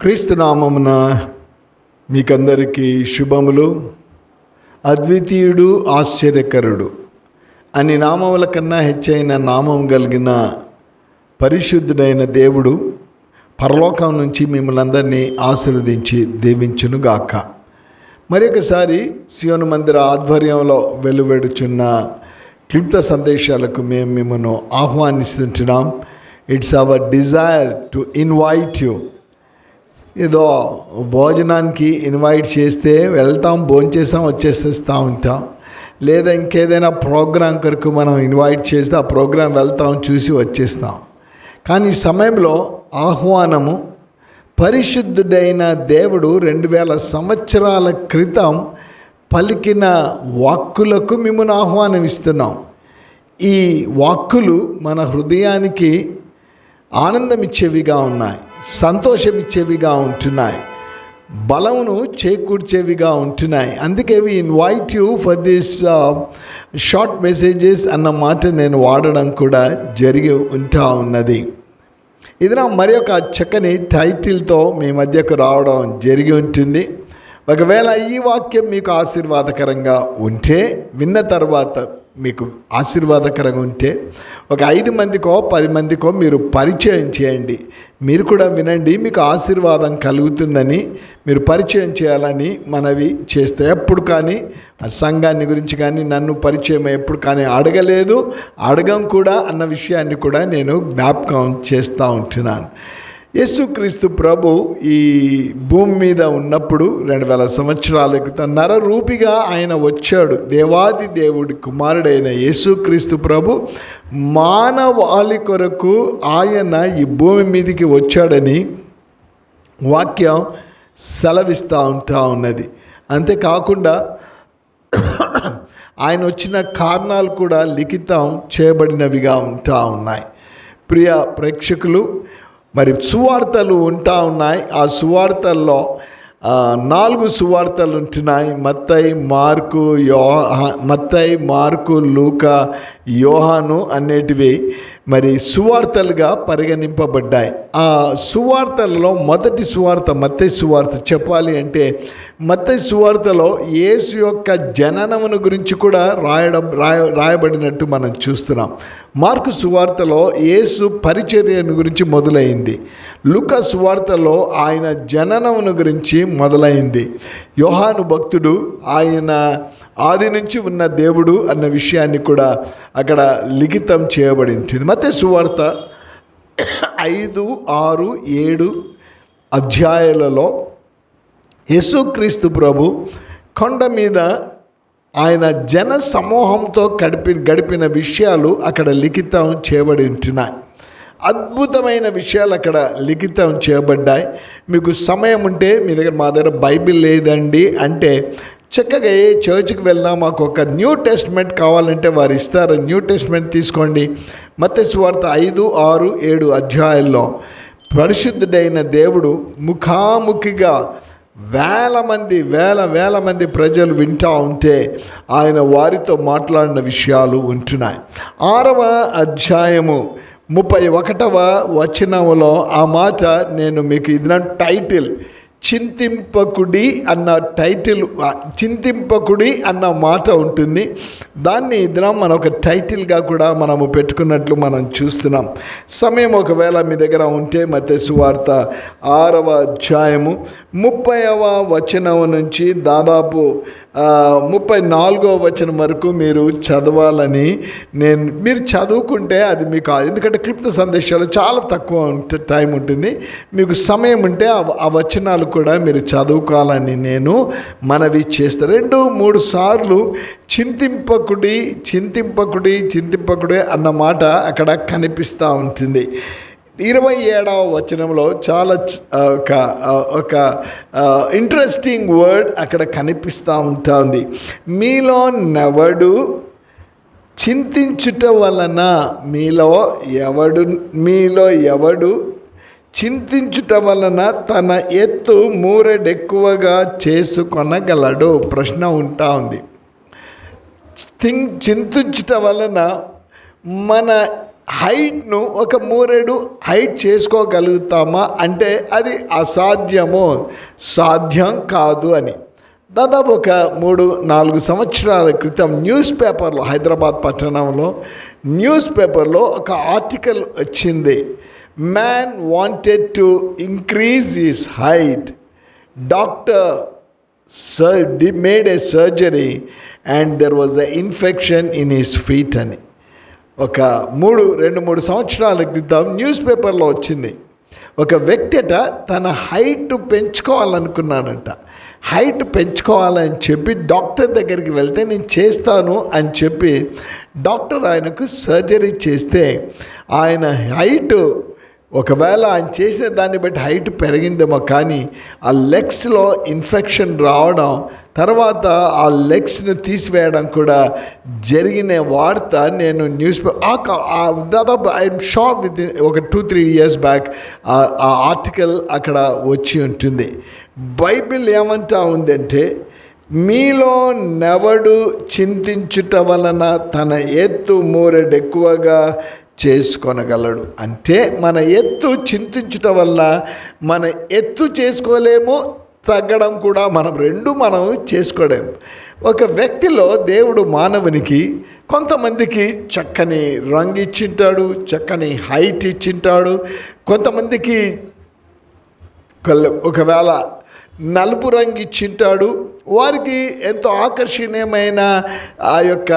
క్రీస్తునామమున మీకందరికీ శుభములు. అద్వితీయుడు ఆశ్చర్యకరుడు. అని నామముల కన్నా హెచ్చైన నామం కలిగిన పరిశుద్ధుడైన దేవుడు పరలోకం నుంచి మిమ్మల్ని అందరినీ ఆశీర్వదించి దీవించునుగాక. మరొకసారి సియోను మందిర ఆధ్వర్యంలో వెలువడుచున్న క్లుప్త సందేశాలకు మేము మిమ్మల్ని ఆహ్వానిస్తుంటున్నాం. It's our desire to invite you ఏదో భోజనానికి ఇన్వైట్ చేస్తే వెళ్తాం భోంచేస్తాం వచ్చేసేస్తూ ఉంటాం లేదా ఇంకేదైనా ప్రోగ్రాం కొరకు మనం ఇన్వైట్ చేస్తే ఆ ప్రోగ్రాం వెళ్తాం చూసి వచ్చేస్తాం. కానీ ఈ సమయంలో ఆహ్వానము పరిశుద్ధుడైన దేవుడు రెండు వేల సంవత్సరాల క్రితం పలికిన వాక్కులకు మిమ్మల్ని ఆహ్వానం ఇస్తున్నాం ఈ వాక్కులు మన హృదయానికి ఆనందం ఇచ్చేవిగా ఉన్నాయి. సంతోషమిచ్చేవిగా ఉంటున్నాయి. బలమును చేకూర్చేవిగా ఉంటున్నాయి. అందుకే we invite you for this short messages అన్న మాట నేను వాడడం కూడా జరిగి ఉంటా ఉన్నది. ఇది నా మరి ఒక చక్కని టైటిల్తో మీ మధ్యకు రావడం జరిగి ఉంటుంది. ఒకవేళ ఈ వాక్యం మీకు ఆశీర్వాదకరంగా ఉంటే విన్న తర్వాత మీకు ఆశీర్వాదకరంగా ఉంటే ఒక ఐదు మందికో పది మందికో మీరు పరిచయం చేయండి. మీరు కూడా వినండి మీకు ఆశీర్వాదం కలుగుతుందని మీరు పరిచయం చేయాలని మనవి చేస్తే ఎప్పుడు కానీ ఆ సంఘాన్ని గురించి కానీ నన్ను పరిచయం ఎప్పుడు కానీ అడగలేదు. అడగం కూడా అన్న విషయాన్ని కూడా నేను జ్ఞాపకం చేస్తూ ఉంటున్నాను. యేసుక్రీస్తు ప్రభు ఈ భూమి మీద ఉన్నప్పుడు రెండు వేల సంవత్సరాల క్రితం నరరూపిగా ఆయన వచ్చాడు. దేవాది దేవుడి కుమారుడైన యేసుక్రీస్తు ప్రభు మానవాళి కొరకు ఆయన ఈ భూమి మీదకి వచ్చాడని వాక్యం సెలవిస్తూ ఉంటా ఉన్నది. అంతేకాకుండా ఆయన వచ్చిన కారణాలు కూడా లిఖితం చేయబడినవిగా ఉంటా ఉన్నాయి. ప్రియ ప్రేక్షకులు మరి సువార్తలు ఉంటా ఉన్నాయి. ఆ సువార్తల్లో నాలుగు సువార్తలు ఉంటున్నాయి. మత్తై మార్కు యో మత్తై మార్కు లూక యోహాను అనేటివి. మరి సువార్తలుగా పరిగణింపబడ్డాయి. ఆ సువార్తలలో మొదటి సువార్త మత్తై సువార్త చెప్పాలి అంటే మత్తై సువార్తలో యేసు యొక్క జననమును గురించి కూడా రాయడం రాయ రాయబడినట్టు మనం చూస్తున్నాం. మార్కు సువార్తలో యేసు పరిచర్యను గురించి మొదలైంది. లుక సువార్తలో ఆయన జననమును గురించి మొదలైంది. యోహాను భక్తుడు ఆయన ఆది నుంచి ఉన్న దేవుడు అన్న విషయాన్ని కూడా అక్కడ లిఖితం చేయబడింది. మతే సువార్త ఐదు ఆరు ఏడు అధ్యాయాలలో యేసుక్రీస్తు ప్రభు కొండ మీద ఆయన జన సమూహంతో గడిపి గడిపిన విషయాలు అక్కడ లిఖితం చేయబడి ఉంటున్నాయి అద్భుతమైన విషయాలు అక్కడ లిఖితం చేయబడ్డాయి. మీకు సమయం ఉంటే మీ దగ్గర మా దగ్గర బైబిల్ లేదండి అంటే చక్కగా ఏ చర్చ్కి వెళ్ళినా మాకు ఒక న్యూ టెస్ట్మెంట్ కావాలంటే వారు ఇస్తారు. న్యూ టెస్ట్మెంట్ తీసుకోండి. మత సువార్త ఐదు ఆరు ఏడు అధ్యాయాల్లో పరిశుద్ధుడైన దేవుడు ముఖాముఖిగా వేల మంది వేల వేల మంది ప్రజలు వింటూ ఉంటే ఆయన వారితో మాట్లాడిన విషయాలు ఉంటున్నాయి. ఆరవ అధ్యాయము ముప్పై ఒకటవ వచనములో ఆ మాట నేను మీకు ఇది టైటిల్ చింతింపకుడి అన్న టైటిల్ చింతింపకుడి అన్న మాట ఉంటుంది. దాన్ని దినం మనం ఒక టైటిల్గా కూడా మనము పెట్టుకున్నట్లు మనం చూస్తున్నాం. సమయం ఒకవేళ మీ దగ్గర ఉంటే మధ్య సువార్త ఆరవ అధ్యాయము ముప్పైవ వచనం నుంచి దాదాపు ముప్పై నాలుగవ వచనం వరకు మీరు చదవాలని నేను మీరు చదువుకుంటే అది మీకు ఎందుకంటే క్లిప్త సందేశాలు చాలా తక్కువ టైం ఉంటుంది. మీకు సమయం ఉంటే ఆ వచనాలు కూడా మీరు చదువుకోవాలని నేను మనవి చేస్తాను రెండు మూడు సార్లు చింతింపకుడి చింతింపకుడి చింతింపకుడి అన్న మాట అక్కడ కనిపిస్తూ ఉంటుంది. ఇరవై ఏడవ వచనంలో చాలా ఒక ఒక ఇంట్రెస్టింగ్ వర్డ్ అక్కడ కనిపిస్తూ ఉంటుంది. మీలో నెవడు చింతించుట వలన మీలో ఎవడు మీలో ఎవడు చింతించుట వలన తన ఎత్తు మూరెడెక్కువగా చేసుకొనగలడు. ప్రశ్న ఉంటా ఉంది. థింక్ చింతించుట వలన మన హైట్ను ఒక మూరెడు హైట్ చేసుకోగలుగుతామా? అంటే అది అసాధ్యము? సాధ్యం కాదు అని. దాదాపు ఒక మూడు నాలుగు సంవత్సరాల క్రితం న్యూస్ పేపర్లో హైదరాబాద్ పట్టణంలో న్యూస్ పేపర్లో ఒక ఆర్టికల్ వచ్చింది. Man wanted to increase is height doctor sir they made a surgery and there was a infection in his feet అని. ఒక మూడు రెండు మూడు సంవత్సరాల క్రితం న్యూస్ పేపర్లో వచ్చింది. ఒక వ్యక్తి అట తన హైట్ పెంచుకోవాలనుకున్నాడంట. హైట్ పెంచుకోవాలని చెప్పి డాక్టర్ దగ్గరికి వెళ్తే నేను చేస్తాను అని చెప్పి డాక్టర్ ఆయనకు సర్జరీ చేస్తే ఆయన హైట్ ఒకవేళ ఆయన చేసిన దాన్ని బట్టి హైట్ పెరిగిందేమో కానీ ఆ లెగ్స్లో ఇన్ఫెక్షన్ రావడం తర్వాత ఆ లెగ్స్ను తీసివేయడం కూడా జరిగిన వార్త నేను న్యూస్ దాదాపు ఐఎమ్ షార్ విత్ ఒక టూ త్రీ ఇయర్స్ బ్యాక్ ఆ ఆర్టికల్ అక్కడ వచ్చి ఉంటుంది. బైబిల్ ఏమంటా ఉందంటే మీలో నెవడు చింతించుట వలన తన ఎత్తు మూరెడెక్కువగా చేసుకొనగలడు. అంటే మన ఎత్తు చింతించుట వల్ల మన ఎత్తు చేసుకోలేము తగ్గడం కూడా మనం రెండు మనం చేసుకోలేము ఒక వ్యక్తిలో దేవుడు మానవునికి కొంతమందికి చక్కని రంగు ఇచ్చింటాడు చక్కని హైట్ ఇచ్చింటాడు కొంతమందికి ఒకవేళ నలుపు రంగు ఇచ్చింటాడు వారికి ఎంతో ఆకర్షణీయమైన ఆ యొక్క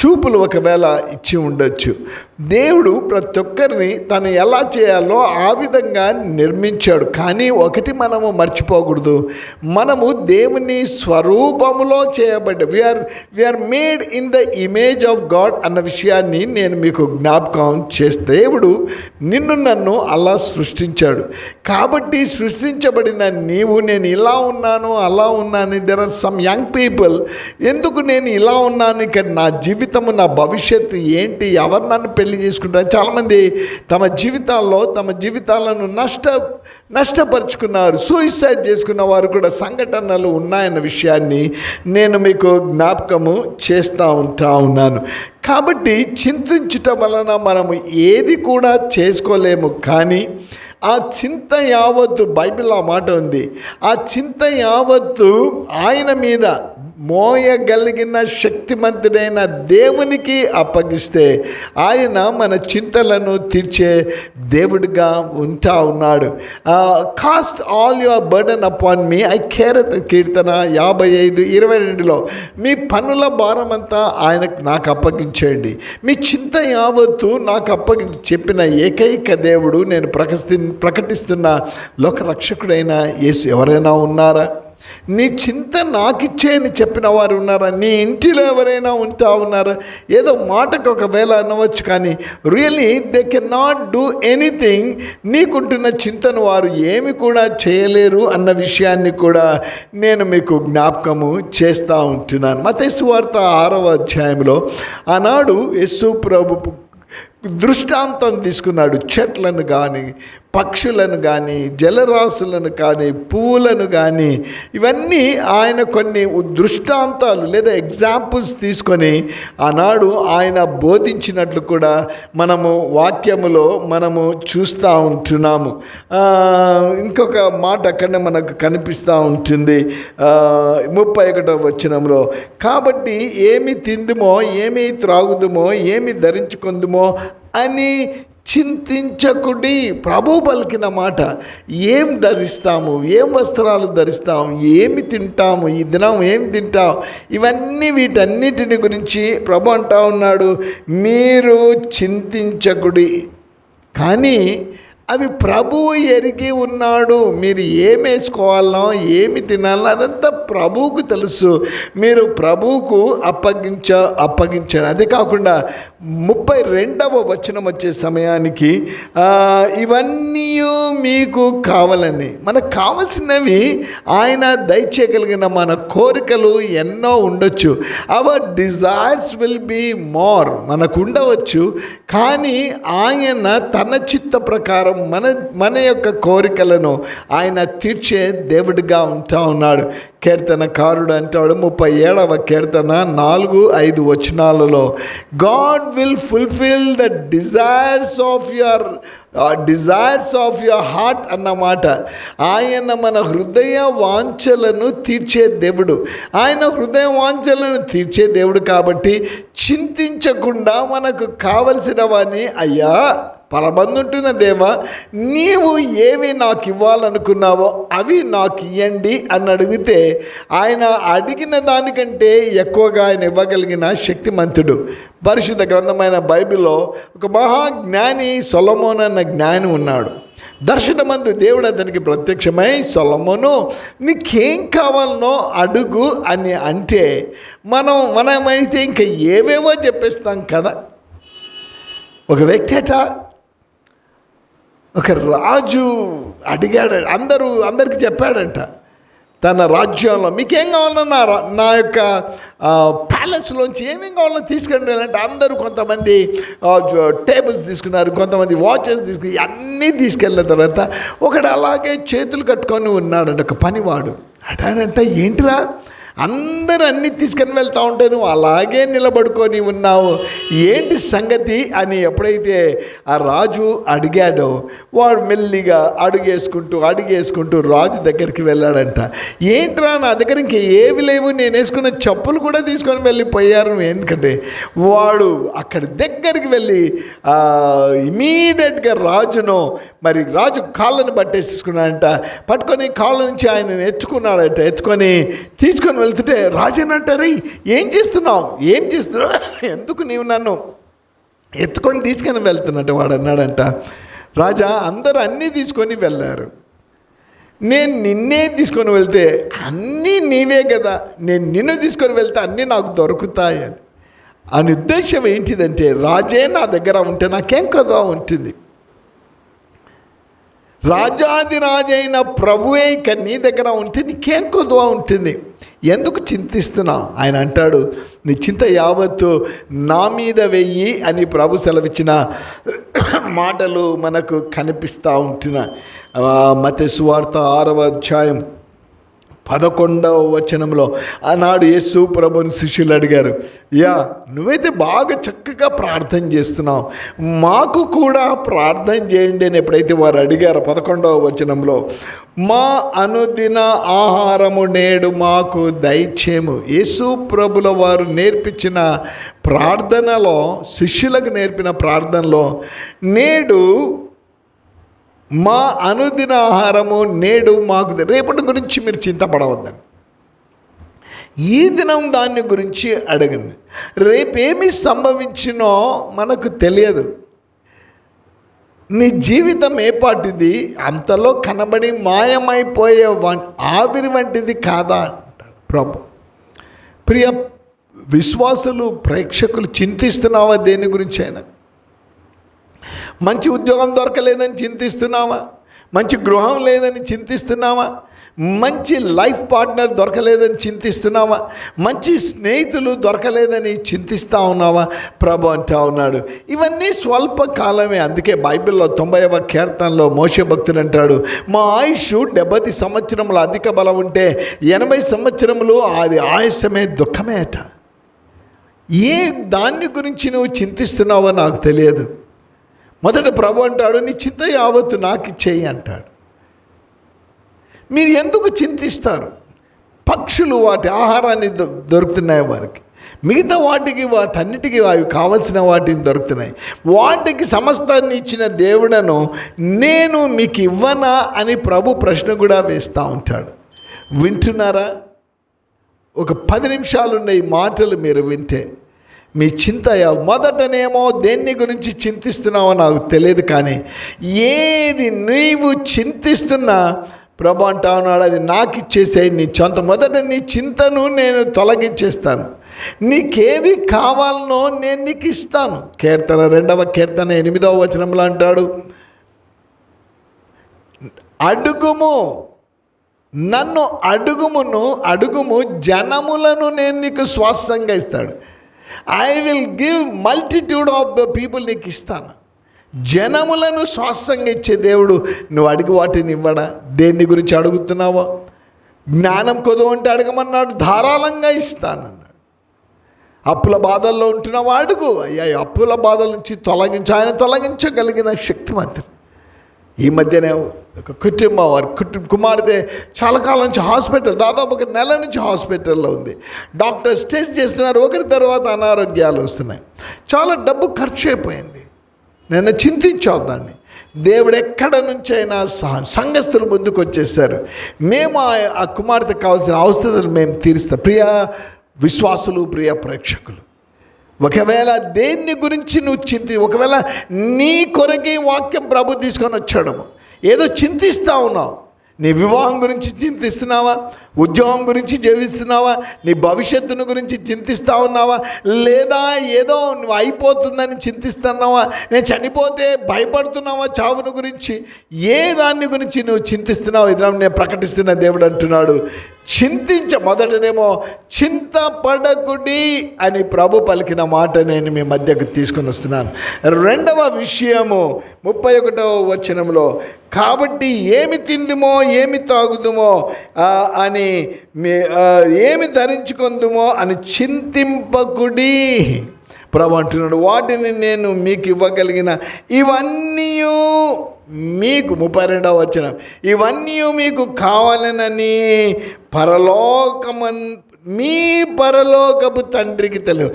చూపులు ఒకవేళ ఇచ్చి ఉండొచ్చు. దేవుడు ప్రతి ఒక్కరిని తను ఎలా చేయాలో ఆ విధంగా నిర్మించాడు. కానీ ఒకటి మనము మర్చిపోకూడదు. మనము దేవుని స్వరూపములో చేయబడ్డ we are we are made in the image of God అన్న విషయాన్ని నేను మీకు జ్ఞాపకం చేస్తే దేవుడు నిన్ను నన్ను అలా సృష్టించాడు. కాబట్టి సృష్టించబడిన నీవు నేను ఇలా ఉన్నాను అలా ఉన్నాను. There are some young people ఎందుకు నేను ఇలా ఉన్నాను? ఇక్కడ నా జీవితము నా భవిష్యత్తు ఏంటి? ఎవరు నన్ను పెళ్ళి చేసుకుంటారు? చాలామంది తమ జీవితాల్లో తమ జీవితాలను నష్ట నష్టపరుచుకున్నారు. సూయిసైడ్ చేసుకున్న వారు కూడా సంఘటనలు ఉన్నాయన్న విషయాన్ని నేను మీకు జ్ఞాపకము చేస్తూ ఉంటా ఉన్నాను. కాబట్టి చింతించటం వలన మనము ఏది కూడా చేసుకోలేము. కానీ ఆ చింత యావత్తు బైబిల్ ఆ మాట ఉంది. ఆ చింత యావత్తు ఆయన మీద మోయగలిగిన శక్తిమంతుడైన దేవునికి అప్పగిస్తే ఆయన మన చింతలను తీర్చే దేవుడిగా ఉంటా ఉన్నాడు. Cast all your burden upon me I care కీర్తన యాభై ఐదు ఇరవై రెండులో మీ పనుల భారం అంతా ఆయనకు నాకు అప్పగించేయండి మీ చింత యావత్తు నాకు అప్పగి చెప్పిన ఏకైక దేవుడు నేను ప్రకటి ప్రకటిస్తున్న లోక రక్షకుడైన యేసు. ఎవరైనా ఉన్నారా? నీ చింత నాకిచ్చేయని చెప్పిన వారు ఉన్నారా? నీ ఇంటిలో ఎవరైనా ఉంటా ఉన్నారా? ఏదో మాటకు ఒకవేళ అనవచ్చు కానీ really they can not do anything నీకుంటున్న చింతను వారు ఏమి కూడా చేయలేరు అన్న విషయాన్ని కూడా నేను మీకు జ్ఞాపకము చేస్తూ ఉంటున్నాను. మతేసు వార్త ఆరవ అధ్యాయంలో ఆనాడు యస్సు ప్రభు దృష్టాంతం తీసుకున్నాడు. చెట్లను కానీ పక్షులను కానీ జలరాశులను కానీ పువ్వులను కానీ ఇవన్నీ ఆయన కొన్ని దృష్టాంతాలు లేదా ఎగ్జాంపుల్స్ తీసుకొని ఆనాడు ఆయన బోధించినట్లు కూడా మనము వాక్యములో మనము చూస్తూ ఉంటున్నాము. ఇంకొక మాట అక్కడనే మనకు కనిపిస్తూ ఉంటుంది. ముప్పై ఒకటో వచ్చినంలో కాబట్టి ఏమి తిందుమో ఏమి త్రాగుదుమో ఏమి ధరించుకుందుమో అని చింతించకుడి ప్రభు పలికిన మాట ఏం ధరిస్తాము? ఏం వస్త్రాలు ధరిస్తాము ఏమి తింటాము? ఈ దినం ఏం తింటాం? ఇవన్నీ వీటన్నిటిని గురించి ప్రభు అంటా ఉన్నాడు. మీరు చింతించకుడి. కానీ అవి ప్రభువు ఎరిగి ఉన్నాడు. మీరు ఏం వేసుకోవాలో ఏమి తినాలో అదంతా ప్రభువుకు తెలుసు. మీరు ప్రభువుకు అప్పగించ అప్పగించాడు. అదే కాకుండా ముప్పై రెండవ వచనం వచ్చే సమయానికి ఇవన్నీ మీకు కావాలని. మనకు కావలసినవి ఆయన దయచేయగలిగిన మన కోరికలు ఎన్నో ఉండొచ్చు. Our desires will be more మనకు ఉండవచ్చు. కానీ ఆయన తన చిత్త ప్రకారం మన మన యొక్క కోరికలను ఆయన తీర్చే దేవుడిగా ఉంటా ఉన్నాడు. కీర్తనకారుడు అంటాడు ముప్పై ఏడవ కీర్తన నాలుగు ఐదు వచనాలలో God will fulfil the desires of your desires of your heart అన్నమాట. ఆయన మన హృదయ వాంఛలను తీర్చే దేవుడు. ఆయన హృదయ వాంఛలను తీర్చే దేవుడు కాబట్టి చింతించకుండా మనకు కావలసినవని అయ్యా పరబందుంటున్న దేవ నీవు ఏమి నాకు ఇవ్వాలనుకున్నావో అవి నాకు ఇవ్వండి అని అడిగితే ఆయన అడిగిన దానికంటే ఎక్కువగా ఆయన ఇవ్వగలిగిన శక్తిమంతుడు. పరిశుద్ధ గ్రంథమైన బైబిల్లో ఒక మహాజ్ఞాని సొలమోన్ అన్న జ్ఞాని ఉన్నాడు. దర్శనమందు దేవుడు అతనికి ప్రత్యక్షమై సొలమోను నీకేం కావాలనో అడుగు అని అంటే మనం మనమైతే ఇంకా ఏవేవో చెప్పేస్తాం కదా. ఒక వ్యక్తి అట ఒక రాజు అడిగాడు అందరూ అందరికి చెప్పాడంట తన రాజ్యంలో మీకేం కావాలన్నా నా రా- నా యొక్క ప్యాలెస్లోంచి ఏమేం కావాలన్నా తీసుకుని అంటే అందరూ కొంతమంది టేబుల్స్ తీసుకున్నారు కొంతమంది వాచెస్ తీసుకుని అన్నీ తీసుకెళ్ళిన తర్వాత ఒకడు అలాగే చేతులు కట్టుకొని ఉన్నాడంట ఒక పనివాడు. అడానంట ఏంటిరా? అందరూ అన్నీ తీసుకొని వెళ్తా ఉంటే నువ్వు అలాగే నిలబడుకొని ఉన్నావు. ఏంటి సంగతి అని ఎప్పుడైతే ఆ రాజు అడిగాడో వాడు మెల్లిగా అడుగేసుకుంటూ అడుగేసుకుంటూ రాజు దగ్గరికి వెళ్ళాడంట. ఏంట్రా నా దగ్గర ఇంక ఏవి లేవు నేను వేసుకున్న చెప్పులు కూడా తీసుకొని వెళ్ళిపోయారు ఎందుకంటే వాడు అక్కడి దగ్గరికి వెళ్ళి ఇమీడియట్గా రాజును మరి రాజు కాళ్ళను పట్టేసుకున్నాడంట పట్టుకొని కాళ్ళ నుంచి ఆయన ఎత్తుకున్నాడంట. ఎత్తుకొని తీసుకొని వెళ్తుంటే రాజు అంటారు ఏం చేస్తున్నావు? ఏం చేస్తున్నావు? ఎందుకు నీవు నన్ను ఎత్తుకొని తీసుకొని వెళ్తున్నట్టు వాడు అన్నాడంట. రాజా అందరూ అన్నీ తీసుకొని వెళ్ళారు. నేను నిన్నే తీసుకొని వెళ్తే అన్నీ నీవే కదా. నేను నిన్ను తీసుకొని వెళ్తే అన్నీ నాకు దొరుకుతాయి అని. అని ఉద్దేశం ఏంటిదంటే రాజే నా దగ్గర ఉంటే నాకేం కదా ఉంటుంది? రాజాదిరాజైన ప్రభువే ఇక నీ దగ్గర ఉంటే నీకేం కొద్దువ ఉంటుంది? ఎందుకు చింతిస్తున్నావు ఆయన అంటాడు నీ చింత యావత్తు నా మీద వెయ్యి అని ప్రభు సెలవిచ్చిన మాటలు మనకు కనిపిస్తూ ఉంటున్నాయి. మత సువార్త ఆరవ అధ్యాయం. పదకొండవ వచనంలో ఆనాడు యేసు ప్రభుని శిష్యులు అడిగారు యా నువ్వైతే బాగా చక్కగా ప్రార్థన చేస్తున్నావు మాకు కూడా ప్రార్థన చేయండి అని ఎప్పుడైతే వారు అడిగారు పదకొండవ వచనంలో మా అనుదిన ఆహారము నేడు మాకు దయచేము యేసు ప్రభుల వారు నేర్పించిన ప్రార్థనలో శిష్యులకు నేర్పిన ప్రార్థనలో నేడు మా అనుదిన ఆహారము నేడు మాకు రేపటి గురించి మీరు చింతపడవద్దని. ఈ దినం దాన్ని గురించి అడగండి. రేపేమి సంభవించినో మనకు తెలియదు. నీ జీవితం ఏపాటిది అంతలో కనబడి మాయమైపోయే ఆవిరి వంటిది కాదా? అంటాడు ప్రభు. ప్రియ విశ్వాసులు ప్రేక్షకులు చింతిస్తున్నావా దేని గురించి అయినా? మంచి ఉద్యోగం దొరకలేదని చింతిస్తున్నావా? మంచి గృహం లేదని చింతిస్తున్నావా? మంచి లైఫ్ పార్ట్నర్ దొరకలేదని చింతిస్తున్నావా? మంచి స్నేహితులు దొరకలేదని చింతిస్తూ ఉన్నావా? ప్రభు అంటా ఉన్నాడు. ఇవన్నీ స్వల్పకాలమే అందుకే బైబిల్లో తొంభైవ కీర్తనలో మోసే భక్తుడు అంటాడు మా ఆయుష్ డెబ్బై సంవత్సరములు అధిక బలం ఉంటే ఎనభై సంవత్సరములు అది ఆయుషమే దుఃఖమే అట. ఏ దాన్ని గురించి నువ్వు చింతిస్తున్నావో నాకు తెలియదు. మొదట ప్రభు అంటాడు నీ చింత యావత్తు నాకు ఇచ్చేయి అంటాడు. మీరు ఎందుకు చింతిస్తారు? పక్షులు వాటి ఆహారాన్ని దొ- దొరుకుతున్నాయి వారికి. మిగతా వాటికి వాటన్నిటికీ అవి కావలసిన వాటిని దొరుకుతున్నాయి. వాటికి సమస్తాన్ని ఇచ్చిన దేవుడను నేను మీకు ఇవ్వనా అని ప్రభు ప్రశ్న కూడా వేస్తూ ఉంటాడు. వింటున్నారా? ఒక పది నిమిషాలున్న ఈ మాటలు మీరు వింటే మీ చింత మొదటనేమో దేన్ని గురించి చింతిస్తున్నావో నాకు తెలియదు కానీ ఏది నీవు చింతిస్తున్నా ప్రభు అంటా ఉన్నాడు అది నాకు ఇచ్చేసే నీ సొంత మొదట నీ చింతను నేను తొలగించేస్తాను. నీకేవి కావాలనో నేను నీకు ఇస్తాను కీర్తన రెండవ కీర్తన ఎనిమిదవ వచనంలో అంటాడు అడుగుము నన్ను అడుగుమును అడుగుము జనములను నేను నీకు స్వాస్థంగా ఇస్తాడు. I will give multitude of the people నీకు ఇస్తాను. జనములను శ్వాసంగా ఇచ్చే దేవుడు నువ్వు అడిగి వాటిని ఇవ్వడా? దేన్ని గురించి అడుగుతున్నావో? జ్ఞానం కొదువు అంటే అడగమన్నాడు ధారాళంగా ఇస్తానన్నాడు అప్పుల బాధల్లో ఉంటున్నావు? అడుగు. అయ్యా అప్పుల బాధల నుంచి తొలగించు. ఆయన తొలగించగలిగిన శక్తివంతుడు ఈ మధ్యనే కుటుంబం వారి కుటుంబ కుమార్తె చాలా కాలం నుంచి హాస్పిటల్ దాదాపు ఒక నెల నుంచి హాస్పిటల్లో ఉంది. డాక్టర్స్ టెస్ట్ చేస్తున్నారు ఒకటి తర్వాత అనారోగ్యాలు వస్తున్నాయి. చాలా డబ్బు ఖర్చు అయిపోయింది. నేను చింతించవద్దాన్ని దేవుడు ఎక్కడ నుంచి అయినా సహ- సంఘస్థులు ముందుకు వచ్చేసారు. మేము ఆ- ఆ కావాల్సిన అవసరాలు మేము తీరుస్తాం. ప్రియ విశ్వాసులు ప్రియ ప్రేక్షకులు ఒకవేళ దేన్ని గురించి నువ్వు చింతి ఒకవేళ నీ కొరకే వాక్యం ప్రభు తీసుకొని వచ్చాడము. ఏదో చింతిస్తా ఉన్నావు. నీ వివాహం గురించి చింతిస్తున్నావా? ఉద్యోగం గురించి జీవిస్తున్నావా? నీ భవిష్యత్తును గురించి చింతిస్తా ఉన్నావా? లేదా ఏదో నువ్వు అయిపోతుందని చింతిస్తున్నావా? నేను చనిపోతే భయపడుతున్నావా చావును గురించి? ఏ దాన్ని గురించి నువ్వు చింతిస్తున్నావు ఇది నేను ప్రకటిస్తున్న దేవుడు అంటున్నాడు. చింతించ మొదటనేమో చింతపడకుడి అని ప్రభు పలికిన మాట నేను మీ మధ్యకు తీసుకొని వస్తున్నాను. రెండవ విషయము ముప్పై ఒకటవ వచనంలో కాబట్టి ఏమి తిందిమో ఏమి తాగుదుమో అని మీ ఏమి ధరించుకుందుమో అని చింతింపకుడి. ప్రభు అంటున్నాడు వాటిని నేను మీకు ఇవ్వగలిగిన ఇవన్నీ మీకు. ముప్పై రెండవ వచ్చిన ఇవన్నీ మీకు కావాలనని పరలోకమన్ మీ పరలోకపు తండ్రికి తెలియదు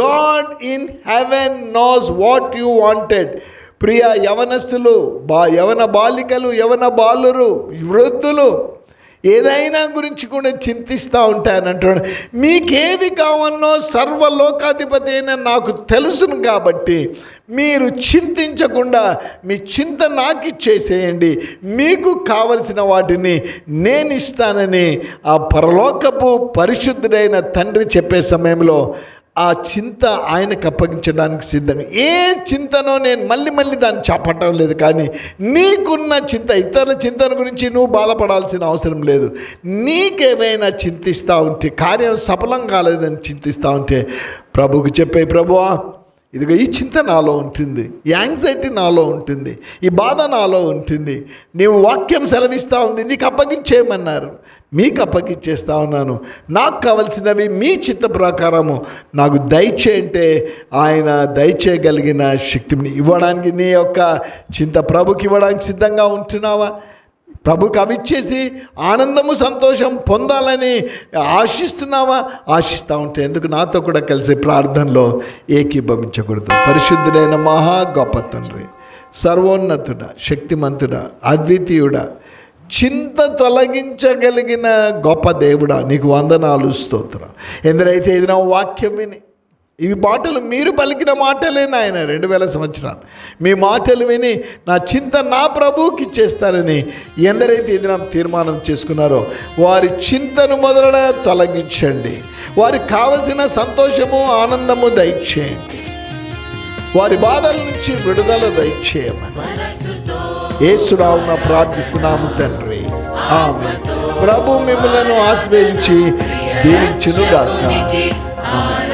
God in heaven knows what you wanted ప్రియ యవనస్తులు బా యవన బాలికలు యవన బాలురు వృద్ధులు ఏదైనా గురించి కూడా చింతిస్తూ ఉంటాను అంటాడు మీకేవి కావాలనో సర్వలోకాధిపతి అయిన నాకు తెలుసును కాబట్టి మీరు చింతించకుండా మీ చింత నాకు ఇచ్చేసేయండి మీకు కావలసిన వాటిని నేను ఇస్తానని ఆ పరలోకపు పరిశుద్ధుడైన తండ్రి చెప్పే సమయంలో ఆ చింత ఆయనకు అప్పగించడానికి సిద్ధం ఏ చింతనో నేను మళ్ళీ మళ్ళీ దాన్ని చెప్పటం లేదు కానీ నీకున్న చింత ఇతరుల చింతన గురించి నువ్వు బాధపడాల్సిన అవసరం లేదు. నీకేమైనా చింతిస్తూ ఉంటే కార్యం సఫలం కాలేదని చింతిస్తూ ఉంటే ప్రభుకు చెప్పే ప్రభువా ఇదిగో ఈ చింత నాలో ఉంటుంది యాంగ్జైటీ నాలో ఉంటుంది ఈ బాధ నాలో ఉంటుంది నీవు వాక్యం సెలవిస్తూ ఉంది నీకు అప్పగించేయమన్నారు. మీకు అప్పగిచ్చేస్తా ఉన్నాను. నాకు కావలసినవి మీ చిత్త ప్రకారము. నాకు దయచేయంటే ఆయన దయచేయగలిగిన శక్తిని ఇవ్వడానికి నీ యొక్క చింత ప్రభుకి ఇవ్వడానికి సిద్ధంగా ఉంటున్నావా? ప్రభుకి అవిచ్చేసి ఆనందము సంతోషం పొందాలని ఆశిస్తున్నావా? ఆశిస్తూ ఉంటే ఎందుకు నాతో కూడా కలిసి ప్రార్థనలో ఏకీభవించకూడదు. పరిశుద్ధుడైన మహా గొప్ప తండ్రి సర్వోన్నతుడ శక్తిమంతుడ అద్వితీయుడ చింత తొలగించగలిగిన గొప్ప దేవుడా నీకు వందనాలు స్తోత్ర. ఎందరైతే ఏదైనా వాక్యం విని ఇవి మాటలు మీరు పలికిన మాటలే నాయన రెండు వేల సంవత్సరాలు. మీ మాటలు విని నా చింత నా ప్రభువుకి ఇచ్చేస్తానని ఎందరైతే ఇది నా తీర్మానం చేసుకున్నారో వారి చింతను మొదలన తొలగించండి. వారికి కావలసిన సంతోషము ఆనందము దయచేయండి. వారి బాధల నుంచి విడుదల దయచేయమని. ఏసురావున ప్రార్థిస్తున్నాము తండ్రి. ఆమె ప్రభు మిమ్మలను ఆశ్రయించి దీవించునుగాక. ఆమె